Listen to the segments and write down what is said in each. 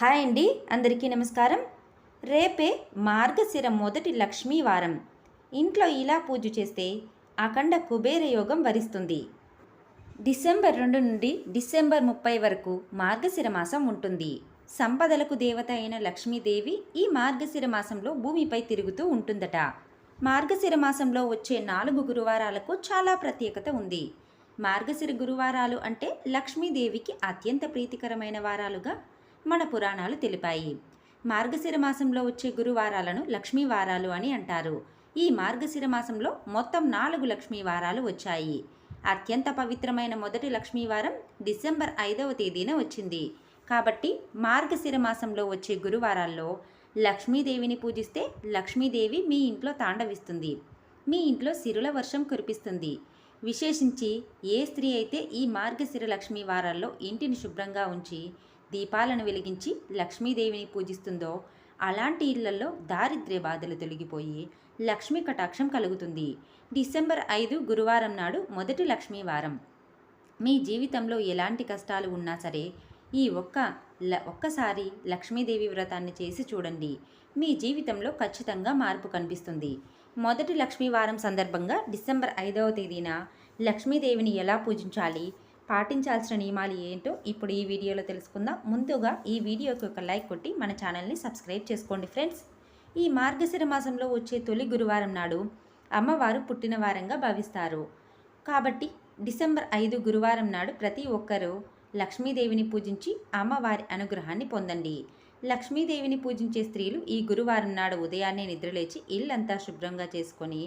Hi అండి అందరికీ నమస్కారం. రేపే మార్గశిర మొదటి లక్ష్మీ వారం ఇంట్లో ఇలా పూజ చేస్తే అఖండ కుబేర యోగం వరిస్తుంది. డిసెంబర్ రెండు నుండి డిసెంబర్ ముప్పై వరకు మార్గశిర మాసం ఉంటుంది. సంపదలకు దేవత అయిన లక్ష్మీదేవి ఈ మార్గశిర మాసంలో భూమిపై తిరుగుతూ ఉంటుందట. మార్గశిర మాసంలో వచ్చే నాలుగు గురువారాలకు చాలా ప్రత్యేకత ఉంది. మార్గశిర గురువారాలు అంటే లక్ష్మీదేవికి అత్యంత ప్రీతికరమైన వారాలుగా మన పురాణాలు తెలిపాయి. మార్గశిర మాసంలో వచ్చే గురువారాలను లక్ష్మీ వారాలు అని అంటారు. ఈ మార్గశిర మాసంలో మొత్తం నాలుగు లక్ష్మీ వారాలు వచ్చాయి. అత్యంత పవిత్రమైన మొదటి లక్ష్మీ వారం డిసెంబర్ ఐదవ తేదీన వచ్చింది. కాబట్టి మార్గశిర మాసంలో వచ్చే గురువారాల్లో లక్ష్మీదేవిని పూజిస్తే లక్ష్మీదేవి మీ ఇంట్లో తాండవిస్తుంది. మీ ఇంట్లో సిరుల వర్షం కురిపిస్తుంది. విశేషించి ఏ స్త్రీ అయితే ఈ మార్గశిర లక్ష్మీ వారాల్లో ఇంటిని శుభ్రంగా ఉంచి దీపాలను వెలిగించి లక్ష్మీదేవిని పూజిస్తుందో అలాంటి ఇళ్ళలో దారిద్ర్య బాధలు తొలగిపోయి లక్ష్మీ కటాక్షం కలుగుతుంది. డిసెంబర్ ఐదు గురువారం నాడు మొదటి లక్ష్మీ వారం. మీ జీవితంలో ఎలాంటి కష్టాలు ఉన్నా సరే ఈ ఒక్క ల- ఒక్కసారి లక్ష్మీదేవి వ్రతాన్ని చేసి చూడండి. మీ జీవితంలో ఖచ్చితంగా మార్పు కనిపిస్తుంది. మొదటి లక్ష్మీవారం సందర్భంగా డిసెంబర్ ఐదవ తేదీన లక్ష్మీదేవిని ఎలా పూజించాలి? పాటించాల్సిన నియమాలు ఏంటో ఇప్పుడు ఈ వీడియోలో తెలుసుకుందాం. ముందుగా ఈ వీడియోకి ఒక లైక్ కొట్టి మన ఛానల్ని సబ్స్క్రైబ్ చేసుకోండి ఫ్రెండ్స్. ఈ మార్గశిర మాసంలో వచ్చే తొలి గురువారం నాడు అమ్మవారు పుట్టిన వారంగా భావిస్తారు. కాబట్టి డిసెంబర్ ఐదు గురువారం నాడు ప్రతి ఒక్కరూ లక్ష్మీదేవిని పూజించి అమ్మవారి అనుగ్రహాన్ని పొందండి. లక్ష్మీదేవిని పూజించే స్త్రీలు ఈ గురువారం నాడు ఉదయాన్నే నిద్రలేచి ఇల్లంతా శుభ్రంగా చేసుకొని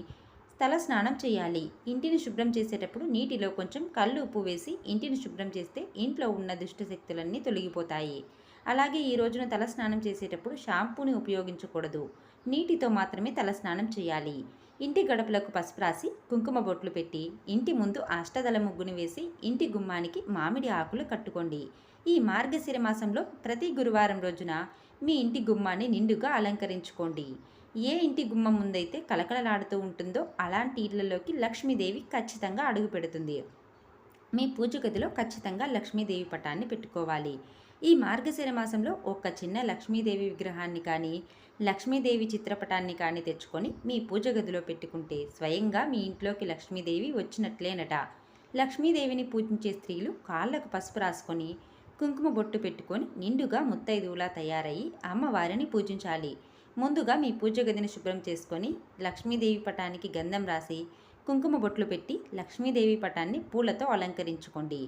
తల స్నానం చేయాలి. ఇంటిని శుభ్రం చేసేటప్పుడు నీటిలో కొంచెం కళ్ళు ఉప్పు వేసి ఇంటిని శుభ్రం చేస్తే ఇంట్లో ఉన్న దుష్ట శక్తులన్నీ తొలగిపోతాయి. అలాగే ఈ రోజున తల స్నానం చేసేటప్పుడు షాంపూని ఉపయోగించకూడదు. నీటితో మాత్రమే తల స్నానం చేయాలి. ఇంటి గడపలకు పసుపు రాసి కుంకుమ బొట్లు పెట్టి ఇంటి ముందు అష్టదల ముగ్గుని వేసి ఇంటి గుమ్మానికి మామిడి ఆకులు కట్టుకోండి. ఈ మార్గశిర మాసంలో ప్రతి గురువారం రోజున మీ ఇంటి గుమ్మాన్ని నిండుగా అలంకరించుకోండి. ఏ ఇంటి గుమ్మం ముందైతే కలకలలాడుతూ ఉంటుందో అలాంటి ఇళ్ళలోకి లక్ష్మీదేవి ఖచ్చితంగా అడుగు పెడుతుంది. మీ పూజ గదిలో ఖచ్చితంగా లక్ష్మీదేవి పటాన్ని పెట్టుకోవాలి. ఈ మార్గశిర మాసంలో ఒక చిన్న లక్ష్మీదేవి విగ్రహాన్ని కానీ లక్ష్మీదేవి చిత్రపటాన్ని కానీ తెచ్చుకొని మీ పూజ గదిలో పెట్టుకుంటే స్వయంగా మీ ఇంట్లోకి లక్ష్మీదేవి వచ్చినట్లేనట. లక్ష్మీదేవిని పూజించే స్త్రీలు కాళ్ళకు పసుపు రాసుకొని కుంకుమ బొట్టు పెట్టుకొని నిండుగా ముత్తైదువులా తయారయ్యి అమ్మవారిని పూజించాలి. ముందుగా మీ పూజ గదిని శుభ్రం చేసుకొని లక్ష్మీదేవి పటానికి గంధం రాసి కుంకుమ బొట్లు పెట్టి లక్ష్మీదేవి పటాన్ని పూలతో అలంకరించుకోండి.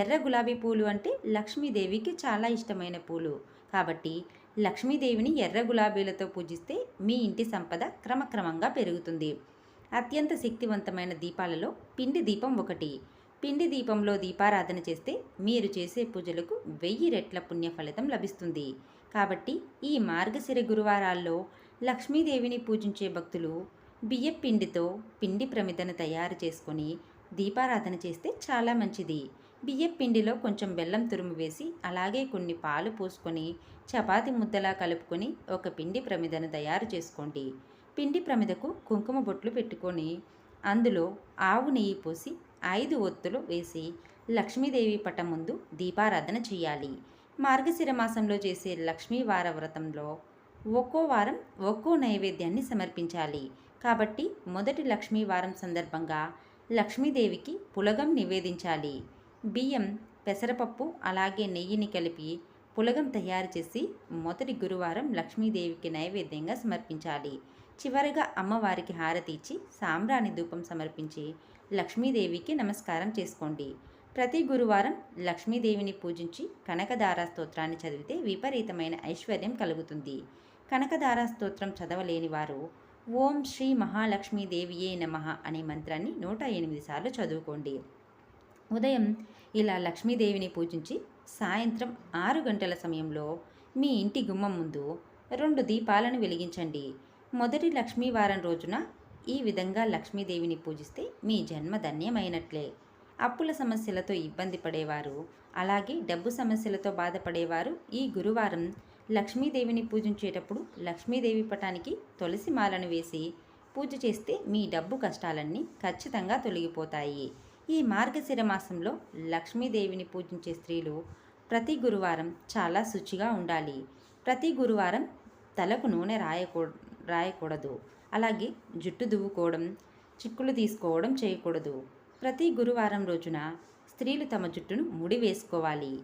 ఎర్ర గులాబీ పూలు అంటే లక్ష్మీదేవికి చాలా ఇష్టమైన పూలు. కాబట్టి లక్ష్మీదేవిని ఎర్ర గులాబీలతో పూజిస్తే మీ ఇంటి సంపద క్రమక్రమంగా పెరుగుతుంది. అత్యంత శక్తివంతమైన దీపాలలో పిండి దీపం ఒకటి. పిండి దీపంలో దీపారాధన చేస్తే మీరు చేసే పూజలకు వెయ్యి రెట్ల పుణ్య ఫలితం లభిస్తుంది. కాబట్టి ఈ మార్గశిర గురువారాల్లో లక్ష్మీదేవిని పూజించే భక్తులు బియ్య పిండితో పిండి ప్రమిదను తయారు చేసుకొని దీపారాధన చేస్తే చాలా మంచిది. బియ్య పిండిలో కొంచెం బెల్లం తురుము వేసి అలాగే కొన్ని పాలు పోసుకొని చపాతి ముద్దలా కలుపుకొని ఒక పిండి ప్రమిదను తయారు చేసుకోండి. పిండి ప్రమిదకు కుంకుమ బొట్లు పెట్టుకొని అందులో ఆవు నెయ్యి పోసి ఐదు ఒత్తులు వేసి లక్ష్మీదేవి పటం ముందు దీపారాధన చేయాలి. మార్గశిర మాసంలో చేసే లక్ష్మీ వార వ్రతంలో ఒక్కో వారం ఒక్కో నైవేద్యాన్ని సమర్పించాలి. కాబట్టి మొదటి లక్ష్మీ వారం సందర్భంగా లక్ష్మీదేవికి పులగం నివేదించాలి. బియ్యం పెసరపప్పు అలాగే నెయ్యిని కలిపి పులగం తయారు చేసి మొదటి గురువారం లక్ష్మీదేవికి నైవేద్యంగా సమర్పించాలి. చివరగా అమ్మవారికి హారతి ఇచ్చి సాంబ్రాణి ధూపం సమర్పించి లక్ష్మీదేవికి నమస్కారం చేసుకోండి. ప్రతి గురువారం లక్ష్మీదేవిని పూజించి కనకదార స్తోత్రాన్ని చదివితే విపరీతమైన ఐశ్వర్యం కలుగుతుంది. కనకదార స్తోత్రం చదవలేని వారు ఓం శ్రీ మహాలక్ష్మీదేవియే నమః అనే మంత్రాన్ని నూట ఎనిమిది సార్లు చదువుకోండి. ఉదయం ఇలా లక్ష్మీదేవిని పూజించి సాయంత్రం ఆరు గంటల సమయంలో మీ ఇంటి గుమ్మం ముందు రెండు దీపాలను వెలిగించండి. మొదటి లక్ష్మీవారం రోజున ఈ విధంగా లక్ష్మీదేవిని పూజిస్తే మీ జన్మ ధన్యమైనట్లే. అప్పుల సమస్యలతో ఇబ్బంది పడేవారు. అలాగే డబ్బు సమస్యలతో బాధపడేవారు. ఈ గురువారం లక్ష్మీదేవిని పూజించేటప్పుడు లక్ష్మీదేవి పటానికి తులసి మాలను వేసి పూజ చేస్తే మీ డబ్బు కష్టాలన్నీ ఖచ్చితంగా తొలగిపోతాయి. ఈ మార్గశిర మాసంలో లక్ష్మీదేవిని పూజించే స్త్రీలు ప్రతి గురువారం చాలా శుచిగా ఉండాలి. ప్రతి గురువారం తలకు నూనె రాయకూ రాయకూడదు. అలాగే జుట్టు దువ్వుకోవడం చిక్కులు తీసుకోవడం చేయకూడదు. ప్రతి గురువారం రోజున స్త్రీలు తమ జుట్టును ముడి వేసుకోవాలి.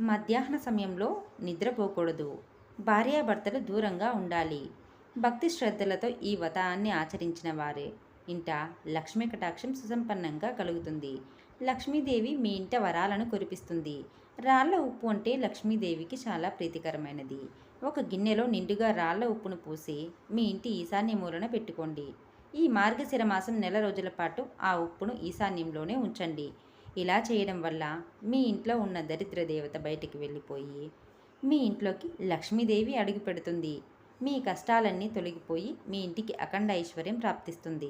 మధ్యాహ్న సమయంలో నిద్రపోకూడదు. భార్యాభర్తలు దూరంగా ఉండాలి. భక్తి శ్రద్ధలతో ఈ వ్రతాన్ని ఆచరించిన వారే. ఇంట లక్ష్మీ కటాక్షం సుసంపన్నంగా కలుగుతుంది. లక్ష్మీదేవి మీ ఇంట వరాలను కురిపిస్తుంది. రాళ్ళ ఉప్పు అంటే లక్ష్మీదేవికి చాలా ప్రీతికరమైనది. ఒక గిన్నెలో నిండుగా రాళ్ళ ఉప్పును పూసి మీ ఇంటి ఈశాన్య మూలన పెట్టుకోండి. ఈ మార్గశిర మాసం నెల రోజుల పాటు ఆ ఉప్పును ఈశాన్యంలోనే ఉంచండి. ఇలా చేయడం వల్ల మీ ఇంట్లో ఉన్న దరిద్ర దేవత బయటికి వెళ్ళిపోయి మీ ఇంట్లోకి లక్ష్మీదేవి అడుగు పెడుతుంది. మీ కష్టాలన్నీ తొలగిపోయి మీ ఇంటికి అఖండ ఐశ్వర్యం ప్రాప్తిస్తుంది.